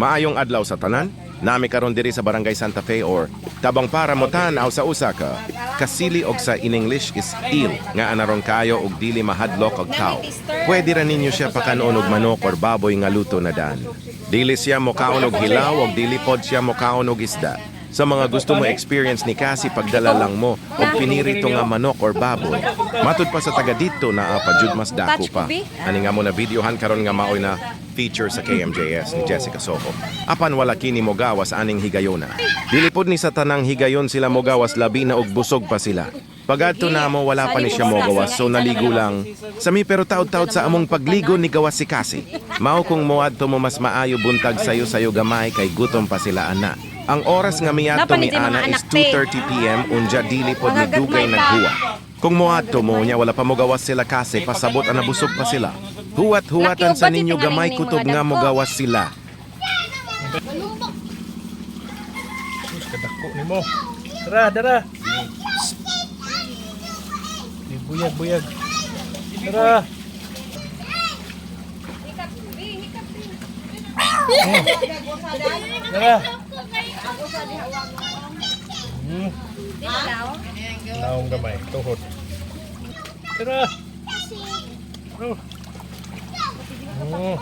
Maayong adlaw sa tanan. Nami karon diri sa Barangay Santa Fe or tabang para mo tanaw sa usa ka kasili og sa in English is eel nga anaron kayo og dili mahadlok og tao. Pwede ra ninyo siya pakanon og manok or baboy nga luto na daan. Dili siya mo kaon og hilaw og dili pod siya mo kaon og isda. Sa mga gusto mo experience ni Cassie pagdala lang mo og pinirito nga manok or baboy. Matud pa sa taga dito na jud mas dako pa. Ani nga mo na videohan karon nga maoy na feature sa KMJS ni Jessica Soho. Apan wala kini mo gawas aning higayona. Dilipod ni sa tanang higayon sila mo gawas labi na og busog pa sila. Pagadto na mo wala pa ni siya mo gawas so naligo lang. Sami pero taod-taod sa among pagligo ni gawas si Cassie. Mao kung moadto mo mas maayo buntag sayo sayo gamay kay gutom pa sila ana. Ang oras nga miadto mi ana is anak, te. 2:30 PM unja dili pod ni dugay naghuwa. Kung moadto mo nya wala pa mo gawas sila kasi pasabot ana busog pa sila. Huwat-huwatan sa ninyo gamay ito nga kutob ning mga nga mo dagko. gawas sila. Kadako ni mo. Dara, dara. Di buyag, buyag. Dara. Hmm. Dara. Hmm. Naong gamay, tuhod. Dara. Oh. Oh.